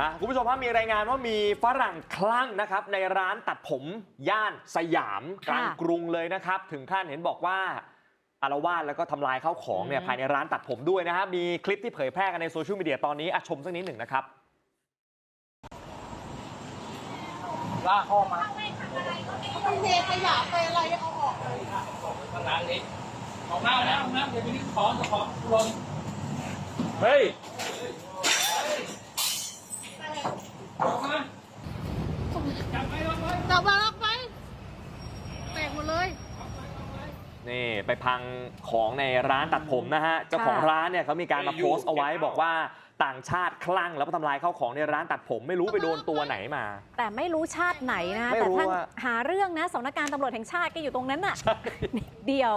อะคุณผู้ชมครับมีรายงานว่ามีฝรั่งคลั่งนะครับในร้านตัดผมย่านสยามกลางกรุงเลยนะครับ ถึงขั้นเห็นบอกว่าอารวาสแล้วก็ทำลายข้าวของเนี่ยอืมภายในร้านตัดผมด้วยนะฮะมีคลิปที่เผยแพร่กันในโซเชียลมีเดียตอนนี้อะชมสักนิดหนึ่งนะครับลากเข้ามาไปเทขยะไปอะไรเอาออกเลยข้างหลังนี้ออกหน้าแล้วออกหน้าเดี๋ยวไปนึกของจะของรวมเฮ้ยออกมาจับไปล็อกไว้ จับมาล็อกไว้แตกหมดเลย นี่ไปพังของในร้านตัดผมนะฮะเจ้าของร้านเนี่ยเขามีการมาโพสต์เอาไว้บอกว่าต่างชาติคลั่งแล้วก็ทำลายข้าวของในร้านตัดผมไม่รู้ไปโดนตัวไหนมา แต่ไม่รู้ชาติไหนนะ ไม่แต่รู้ท่านว่า หาเรื่องนะสำนักงานตำรวจแห่งชาติก็อยู่ตรงนั้นน่ะนิดเดียว